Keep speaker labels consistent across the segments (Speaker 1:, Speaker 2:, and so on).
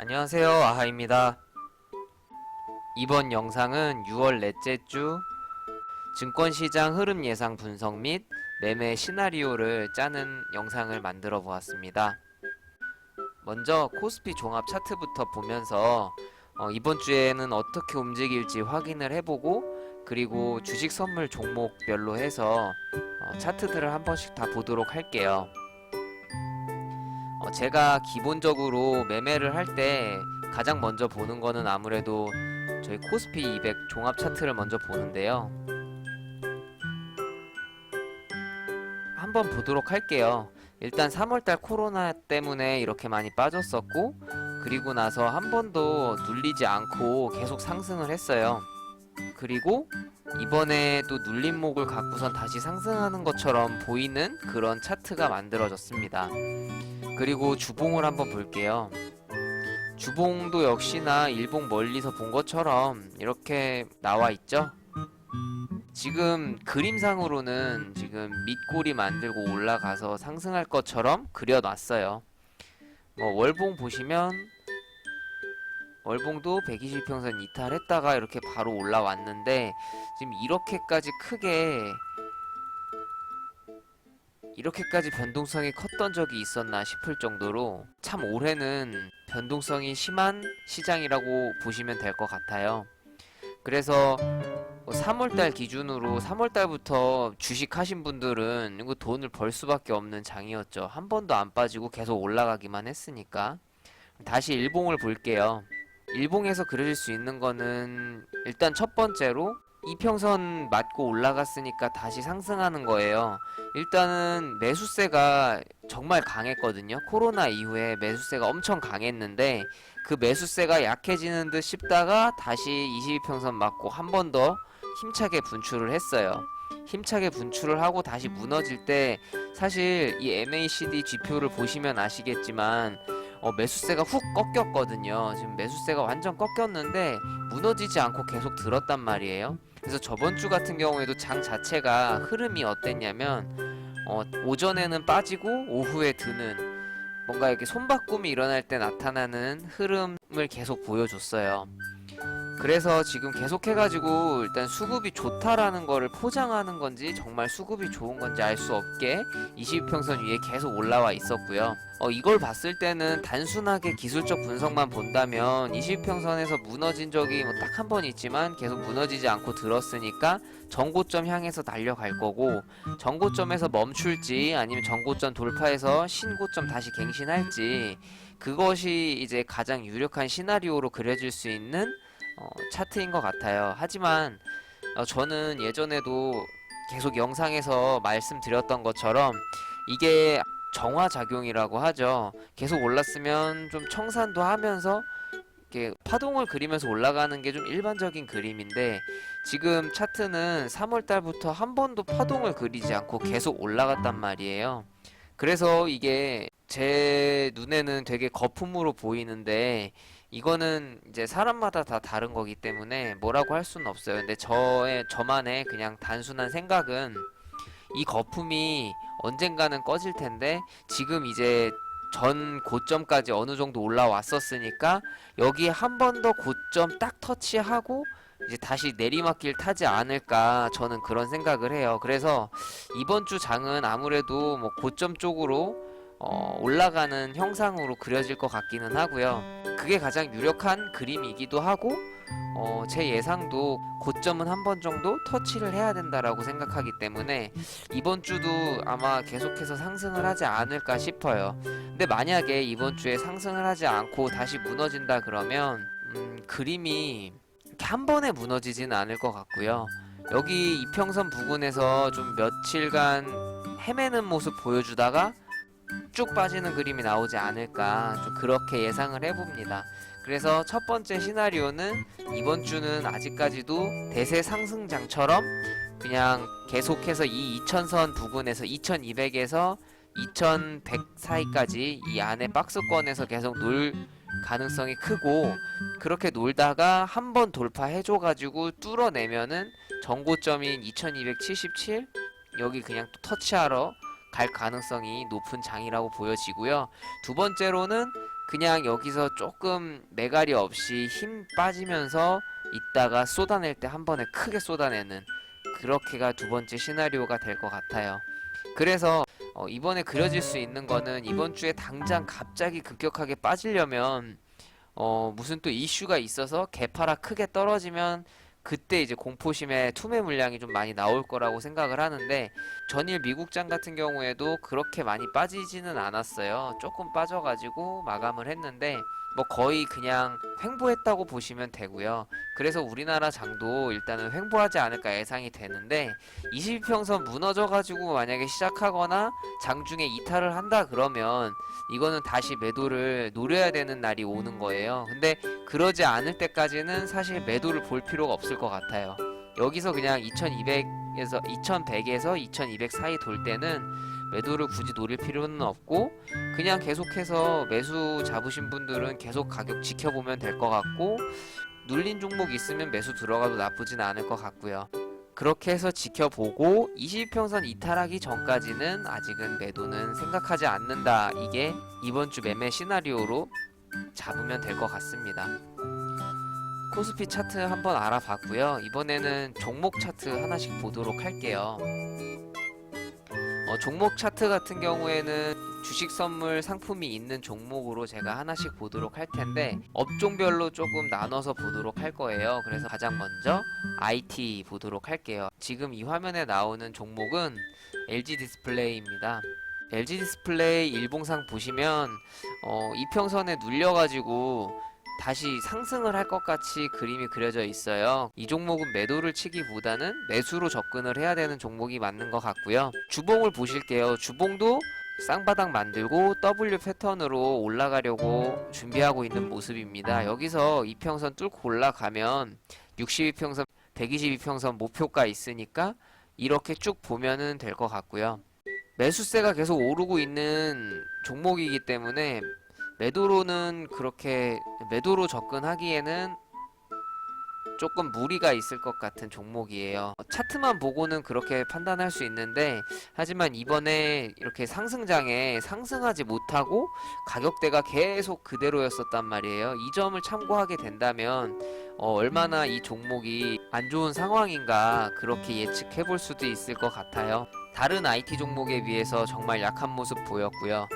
Speaker 1: 안녕하세요. 아하입니다. 이번 영상은 6월 넷째 주 증권시장 흐름 예상 분석 및 매매 시나리오를 짜는 영상을 만들어 보았습니다. 먼저 코스피 종합 차트부터 보면서 어, 이번 주에는 어떻게 움직일지 확인을 해보고 그리고 주식 선물 종목별로 해서 어, 차트들을 한 번씩 다 보도록 할게요 어, 제가 기본적으로 매매를 할 때 가장 먼저 보는 거는 아무래도 저희 코스피 200 종합 차트를 먼저 보는데요. 한번 보도록 할게요. 일단 3월달 코로나 때문에 이렇게 많이 빠졌었고, 그리고 나서 한 번도 눌리지 않고 계속 상승을 했어요. 그리고 이번에 또 눌림목을 갖고선 다시 상승하는 것처럼 보이는 그런 차트가 만들어졌습니다. 그리고 주봉을 한번 볼게요. 주봉도 역시나 일봉 멀리서 본 것처럼 이렇게 나와 있죠. 지금 그림상으로는 지금 밑골이 만들고 올라가서 상승할 것처럼 그려놨어요. 뭐 월봉 보시면 월봉도 120평선 이탈했다가 이렇게 바로 올라왔는데 지금 이렇게까지 크게 이렇게까지 변동성이 컸던 적이 있었나 싶을 정도로 참 올해는 변동성이 심한 시장이라고 보시면 될 것 같아요. 그래서 3월달 기준으로 3월달부터 주식하신 분들은 이거 돈을 벌 수밖에 없는 장이었죠. 한 번도 안 빠지고 계속 올라가기만 했으니까. 다시 일봉을 볼게요. 일봉에서 그려질 수 있는 거는 일단 첫 번째로 이평선 맞고 올라갔으니까 다시 상승하는 거예요. 일단은 매수세가 정말 강했거든요. 코로나 이후에 매수세가 엄청 강했는데 그 매수세가 약해지는 듯 싶다가 다시 22평선 맞고 한 번 더 힘차게 분출을 했어요. 힘차게 분출을 하고 다시 무너질 때 사실 이 MACD 지표를 보시면 아시겠지만 어, 매수세가 훅 꺾였거든요. 지금 매수세가 완전 꺾였는데 무너지지 않고 계속 들었단 말이에요. 그래서 저번 주 같은 경우에도 장 자체가 흐름이 어땠냐면 어, 오전에는 빠지고 오후에 드는 뭔가 이렇게 손바꿈이 일어날 때 나타나는 흐름을 계속 보여줬어요. 그래서 지금 계속해가지고 일단 수급이 좋다라는 거를 포장하는 건지 정말 수급이 좋은 건지 알 수 없게 22평선 위에 계속 올라와 있었고요. 어, 이걸 봤을 때는 단순하게 기술적 분석만 본다면 22평선에서 무너진 적이 뭐 딱 한 번 있지만 계속 무너지지 않고 들었으니까 정고점 향해서 달려갈 거고 정고점에서 멈출지 아니면 정고점 돌파해서 신고점 다시 갱신할지 그것이 이제 가장 유력한 시나리오로 그려질 수 있는 어, 차트인 것 같아요. 하지만 어, 저는 예전에도 계속 영상에서 말씀드렸던 것처럼 이게 정화 작용이라고 하죠. 계속 올랐으면 좀 청산도 하면서 이렇게 파동을 그리면서 올라가는 게 좀 일반적인 그림인데 지금 차트는 3월 달부터 한 번도 파동을 그리지 않고 계속 올라갔단 말이에요. 그래서 이게 제 눈에는 되게 거품으로 보이는데 이거는 이제 사람마다 다 다른 거기 때문에 뭐라고 할 수는 없어요. 근데 저의 저만의 그냥 단순한 생각은 이 거품이 언젠가는 꺼질 텐데 지금 이제 전 고점까지 어느 정도 올라왔었으니까 여기 한 번 더 고점 딱 터치하고 이제 다시 내리막길 타지 않을까 저는 그런 생각을 해요. 그래서 이번 주 장은 아무래도 뭐 고점 쪽으로 어, 올라가는 형상으로 그려질 것 같기는 하고요. 그게 가장 유력한 그림이기도 하고 어, 제 예상도 고점은 한 번 정도 터치를 해야 된다라고 생각하기 때문에 이번 주도 아마 계속해서 상승을 하지 않을까 싶어요. 근데 만약에 이번 주에 상승을 하지 않고 다시 무너진다 그러면 음, 그림이 이렇게 한 번에 무너지지는 않을 것 같고요. 여기 이평선 부근에서 좀 며칠간 헤매는 모습 보여주다가 쭉 빠지는 그림이 나오지 않을까 좀 그렇게 예상을 해봅니다. 그래서 첫 번째 시나리오는 이번 주는 아직까지도 대세 상승장처럼 그냥 계속해서 이 2000선 부근에서 2200에서 2100 사이까지 이 안에 박스권에서 계속 놀 가능성이 크고 그렇게 놀다가 한 번 돌파해줘가지고 뚫어내면은 정고점인 2277 여기 그냥 또 터치하러 갈 가능성이 높은 장이라고 보여지고요. 두 번째로는 그냥 여기서 조금 매갈이 없이 힘 빠지면서 있다가 쏟아낼 때 한 번에 크게 쏟아내는 그렇게가 두 번째 시나리오가 될 것 같아요. 그래서 어, 이번에 그려질 수 있는 거는 이번 주에 당장 갑자기 급격하게 빠지려면 어, 무슨 또 이슈가 있어서 개파라 크게 떨어지면 그때 이제 공포심에 투매 물량이 좀 많이 나올 거라고 생각을 하는데 전일 미국장 같은 경우에도 그렇게 많이 빠지지는 않았어요. 조금 빠져가지고 마감을 했는데 뭐 거의 그냥 횡보했다고 보시면 되고요. 그래서 우리나라 장도 일단은 횡보하지 않을까 예상이 되는데 22평선 무너져가지고 만약에 시작하거나 장중에 이탈을 한다 그러면 이거는 다시 매도를 노려야 되는 날이 오는 거예요. 근데 그러지 않을 때까지는 사실 매도를 볼 필요가 없을 것 같아요. 여기서 그냥 2200에서 2100에서 2200 사이 돌 때는 매도를 굳이 노릴 필요는 없고 그냥 계속해서 매수 잡으신 분들은 계속 가격 지켜보면 될 것 같고 눌린 종목 있으면 매수 들어가도 나쁘진 않을 것 같고요. 그렇게 해서 지켜보고 20평선 이탈하기 전까지는 아직은 매도는 생각하지 않는다. 이게 이번 주 매매 시나리오로 잡으면 될 것 같습니다. 코스피 차트 한번 알아봤고요. 이번에는 종목 차트 하나씩 보도록 할게요. 어, 종목 차트 같은 경우에는 주식 선물 상품이 있는 종목으로 제가 하나씩 보도록 할 텐데 업종별로 조금 나눠서 보도록 할 거예요. 그래서 가장 먼저 IT 보도록 할게요. 지금 이 화면에 나오는 종목은 LG 디스플레이입니다. LG 디스플레이 일봉상 보시면 어, 이평선에 눌려가지고 다시 상승을 할 것 같이 그림이 그려져 있어요. 이 종목은 매도를 치기보다는 매수로 접근을 해야 되는 종목이 맞는 것 같고요. 주봉을 보실게요. 주봉도 쌍바닥 만들고 W 패턴으로 올라가려고 준비하고 있는 모습입니다. 여기서 이평선 뚫고 올라가면 62평선, 122평선 목표가 있으니까 이렇게 쭉 보면은 될 것 같고요. 매수세가 계속 오르고 있는 종목이기 때문에 매도로는 그렇게 매도로 접근하기에는 조금 무리가 있을 것 같은 종목이에요. 차트만 보고는 그렇게 판단할 수 있는데 하지만 이번에 이렇게 상승장에 상승하지 못하고 가격대가 계속 그대로였었단 말이에요. 이 점을 참고하게 된다면 어, 얼마나 이 종목이 안 좋은 상황인가 그렇게 예측해 볼 수도 있을 것 같아요. 다른 IT 종목에 비해서 정말 약한 모습 보였고요.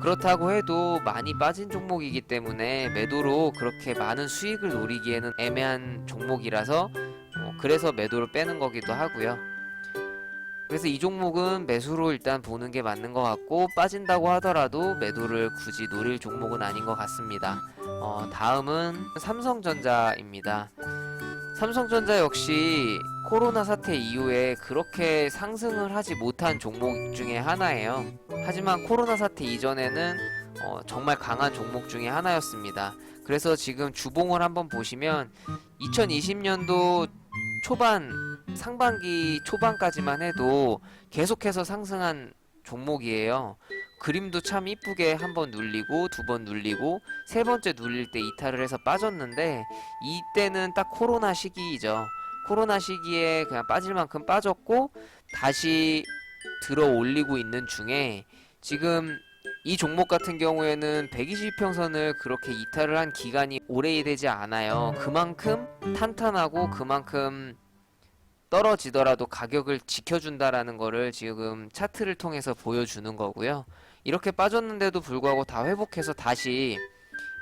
Speaker 1: 그렇다고 해도 많이 빠진 종목이기 때문에 매도로 그렇게 많은 수익을 노리기에는 애매한 종목이라서 어, 그래서 매도를 빼는 거기도 하고요. 그래서 이 종목은 매수로 일단 보는 게 맞는 것 같고 빠진다고 하더라도 매도를 굳이 노릴 종목은 아닌 것 같습니다. 어, 다음은 삼성전자입니다. 삼성전자 역시 코로나 사태 이후에 그렇게 상승을 하지 못한 종목 중에 하나예요. 하지만 코로나 사태 이전에는 어, 정말 강한 종목 중에 하나였습니다. 그래서 지금 주봉을 한번 보시면 2020년도 초반 상반기 초반까지만 해도 계속해서 상승한 종목이에요. 그림도 참 이쁘게 한 번 눌리고 두 번 눌리고 세 번째 눌릴 때 이탈을 해서 빠졌는데 이때는 딱 코로나 시기이죠. 코로나 시기에 그냥 빠질 만큼 빠졌고 다시 들어 올리고 있는 중에 지금 이 종목 같은 경우에는 120평선을 그렇게 이탈을 한 기간이 오래 되지 않아요. 그만큼 탄탄하고 그만큼 떨어지더라도 가격을 지켜준다라는 거를 지금 차트를 통해서 보여주는 거고요. 이렇게 빠졌는데도 불구하고 다 회복해서 다시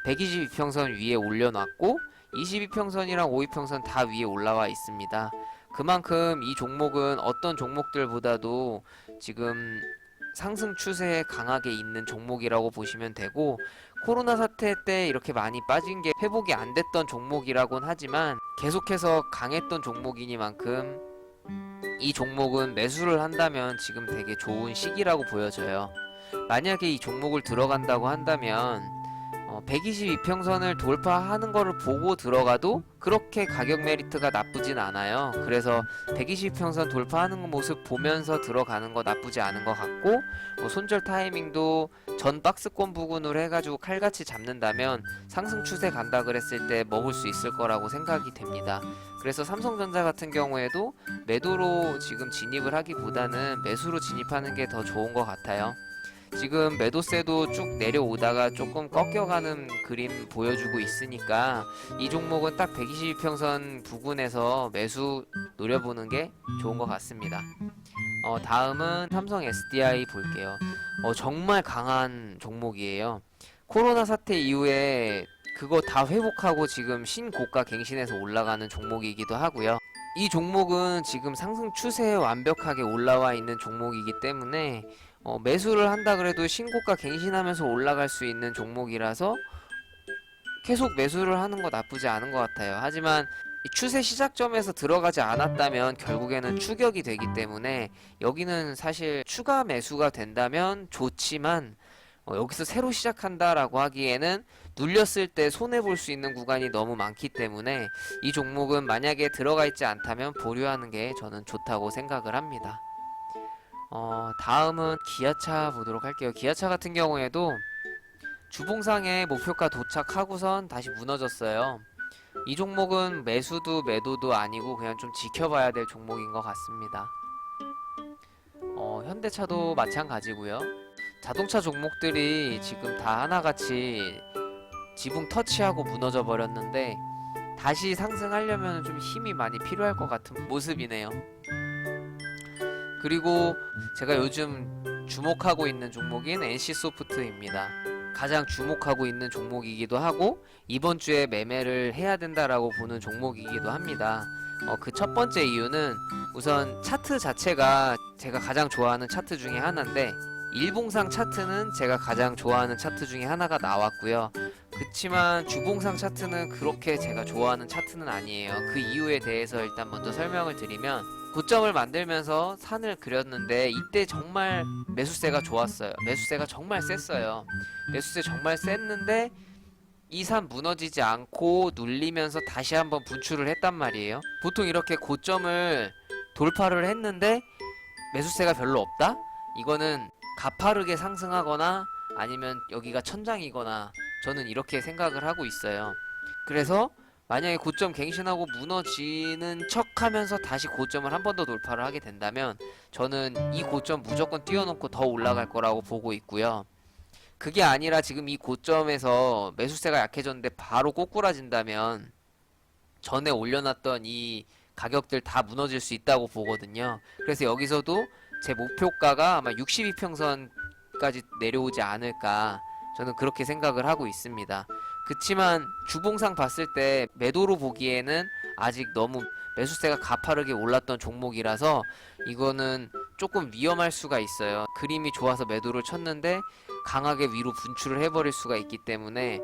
Speaker 1: 122평선 위에 올려놨고 22평선이랑 52평선 다 위에 올라와 있습니다. 그만큼 이 종목은 어떤 종목들보다도 지금 상승 추세에 강하게 있는 종목이라고 보시면 되고 코로나 사태 때 이렇게 많이 빠진 게 회복이 안 됐던 종목이라곤 하지만 계속해서 강했던 종목이니만큼 이 종목은 매수를 한다면 지금 되게 좋은 시기라고 보여져요. 만약에 이 종목을 들어간다고 한다면 어, 122평선을 돌파하는 거를 보고 들어가도 그렇게 가격 메리트가 나쁘진 않아요. 그래서 120평선 돌파하는 모습 보면서 들어가는 거 나쁘지 않은 것 같고 뭐 손절 타이밍도 전 박스권 부근으로 해가지고 칼같이 잡는다면 상승 추세 간다 그랬을 때 먹을 수 있을 거라고 생각이 됩니다. 그래서 삼성전자 같은 경우에도 매도로 지금 진입을 하기보다는 매수로 진입하는 게 더 좋은 것 같아요. 지금 매도세도 쭉 내려오다가 조금 꺾여가는 그림 보여주고 있으니까 이 종목은 딱 122평선 부근에서 매수 노려보는 게 좋은 것 같습니다. 어, 다음은 삼성 SDI 볼게요. 어, 정말 강한 종목이에요. 코로나 사태 이후에 그거 다 회복하고 지금 신고가 갱신해서 올라가는 종목이기도 하고요. 이 종목은 지금 상승 추세에 완벽하게 올라와 있는 종목이기 때문에 어, 매수를 한다 그래도 신고가 갱신하면서 올라갈 수 있는 종목이라서 계속 매수를 하는 거 나쁘지 않은 것 같아요. 하지만 이 추세 시작점에서 들어가지 않았다면 결국에는 추격이 되기 때문에 여기는 사실 추가 매수가 된다면 좋지만 어, 여기서 새로 시작한다라고 하기에는 눌렸을 때 손해 볼 수 있는 구간이 너무 많기 때문에 이 종목은 만약에 들어가 있지 않다면 보류하는 게 저는 좋다고 생각을 합니다. 어, 다음은 기아차 보도록 할게요. 기아차 같은 경우에도 주봉상에 목표가 도착하고선 다시 무너졌어요. 이 종목은 매수도 매도도 아니고 그냥 좀 지켜봐야 될 종목인 것 같습니다. 어, 현대차도 마찬가지고요. 자동차 종목들이 지금 다 하나같이 지붕 터치하고 무너져 버렸는데 다시 상승하려면 좀 힘이 많이 필요할 것 같은 모습이네요. 그리고 제가 요즘 주목하고 있는 종목인 NC 소프트입니다. 가장 주목하고 있는 종목이기도 하고 이번 주에 매매를 해야 된다라고 보는 종목이기도 합니다. 어, 그 첫 번째 이유는 우선 차트 자체가 제가 가장 좋아하는 차트 중에 하나인데 일봉상 차트는 제가 가장 좋아하는 차트 중에 하나가 나왔고요. 그치만 주봉상 차트는 그렇게 제가 좋아하는 차트는 아니에요. 그 이유에 대해서 일단 먼저 설명을 드리면 고점을 만들면서 산을 그렸는데 이때 정말 매수세가 좋았어요. 매수세가 정말 셌어요. 매수세 정말 셌는데 이 산 무너지지 않고 눌리면서 다시 한번 분출을 했단 말이에요. 보통 이렇게 고점을 돌파를 했는데 매수세가 별로 없다? 이거는 가파르게 상승하거나 아니면 여기가 천장이거나 저는 이렇게 생각을 하고 있어요. 그래서 만약에 고점 갱신하고 무너지는 척 하면서 다시 고점을 한 번 더 돌파를 하게 된다면 저는 이 고점 무조건 뛰어넘고 더 올라갈 거라고 보고 있고요. 그게 아니라 지금 이 고점에서 매수세가 약해졌는데 바로 꼬꾸라진다면 전에 올려놨던 이 가격들 다 무너질 수 있다고 보거든요. 그래서 여기서도 제 목표가가 아마 62평선까지 내려오지 않을까 저는 그렇게 생각을 하고 있습니다. 그치만 주봉상 봤을 때 매도로 보기에는 아직 너무 매수세가 가파르게 올랐던 종목이라서 이거는 조금 위험할 수가 있어요. 그림이 좋아서 매도를 쳤는데 강하게 위로 분출을 해버릴 수가 있기 때문에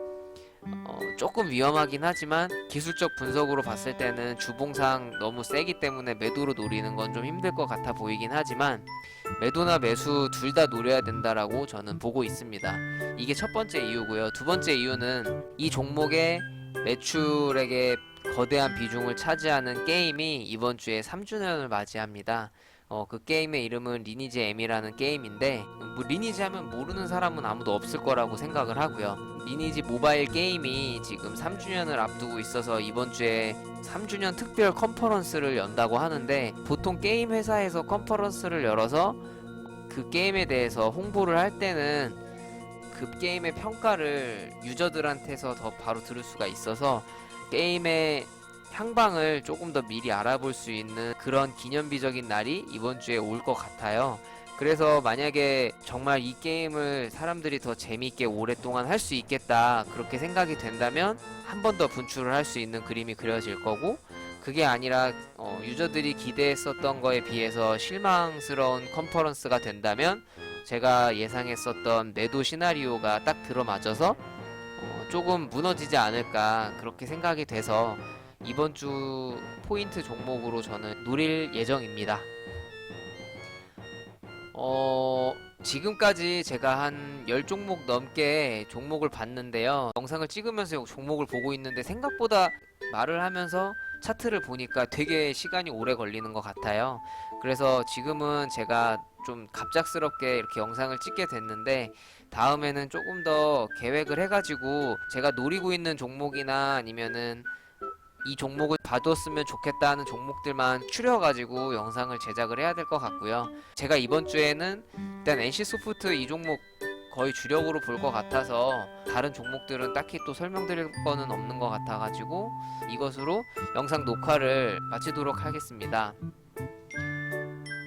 Speaker 1: 어, 조금 위험하긴 하지만 기술적 분석으로 봤을 때는 주봉상 너무 세기 때문에 매도로 노리는 건 좀 힘들 것 같아 보이긴 하지만 매도나 매수 둘 다 노려야 된다라고 저는 보고 있습니다. 이게 첫 번째 이유고요. 두 번째 이유는 이 종목의 매출액의 거대한 비중을 차지하는 게임이 이번 주에 3주년을 맞이합니다. 어, 그 게임의 이름은 리니지 M이라는 게임인데 뭐 리니지 하면 모르는 사람은 아무도 없을 거라고 생각을 하고요. 리니지 모바일 게임이 지금 3주년을 앞두고 있어서 이번 주에 3주년 특별 컨퍼런스를 연다고 하는데 보통 게임 회사에서 컨퍼런스를 열어서 그 게임에 대해서 홍보를 할 때는 그 게임의 평가를 유저들한테서 더 바로 들을 수가 있어서 게임의 향방을 조금 더 미리 알아볼 수 있는 그런 기념비적인 날이 이번 주에 올 것 같아요. 그래서 만약에 정말 이 게임을 사람들이 더 재미있게 오랫동안 할 수 있겠다 그렇게 생각이 된다면 한 번 더 분출을 할 수 있는 그림이 그려질 거고 그게 아니라 어, 유저들이 기대했었던 거에 비해서 실망스러운 컨퍼런스가 된다면 제가 예상했었던 매도 시나리오가 딱 들어맞아서 어, 조금 무너지지 않을까 그렇게 생각이 돼서 이번 주 포인트 종목으로 저는 노릴 예정입니다. 어, 지금까지 제가 한 10종목 넘게 종목을 봤는데요. 영상을 찍으면서 종목을 보고 있는데 생각보다 말을 하면서 차트를 보니까 되게 시간이 오래 걸리는 것 같아요. 그래서 지금은 제가 좀 갑작스럽게 이렇게 영상을 찍게 됐는데 다음에는 조금 더 계획을 해가지고 제가 노리고 있는 종목이나 아니면은 이 종목을 봐뒀으면 좋겠다 하는 종목들만 추려가지고 영상을 제작을 해야 될 것 같고요. 제가 이번 주에는 일단 NC 소프트 이 종목 거의 주력으로 볼 것 같아서 다른 종목들은 딱히 또 설명드릴 거는 없는 것 같아가지고 이것으로 영상 녹화를 마치도록 하겠습니다.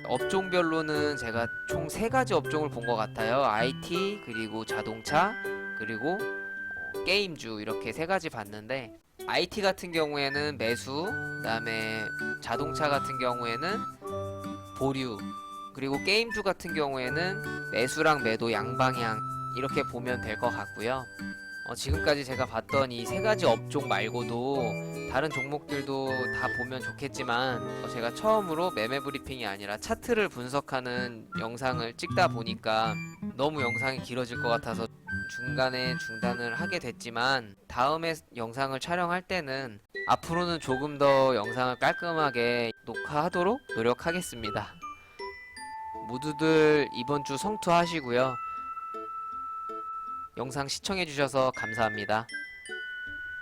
Speaker 1: 업종별로는 제가 총세 가지 업종을 본 것 같아요. IT 그리고 자동차 그리고 어, 게임주 이렇게 세 가지 봤는데 IT 같은 경우에는 매수, 그다음에 자동차 같은 경우에는 보류, 그리고 게임주 같은 경우에는 매수랑 매도 양방향 이렇게 보면 될 것 같고요. 어, 지금까지 제가 봤던 이 세 가지 업종 말고도 다른 종목들도 다 보면 좋겠지만 어, 제가 처음으로 매매 브리핑이 아니라 차트를 분석하는 영상을 찍다 보니까 너무 영상이 길어질 것 같아서 중간에 중단을 하게 됐지만 다음에 영상을 촬영할 때는 앞으로는 조금 더 영상을 깔끔하게 녹화하도록 노력하겠습니다. 모두들 이번 주 성투하시고요. 영상 시청해주셔서 감사합니다.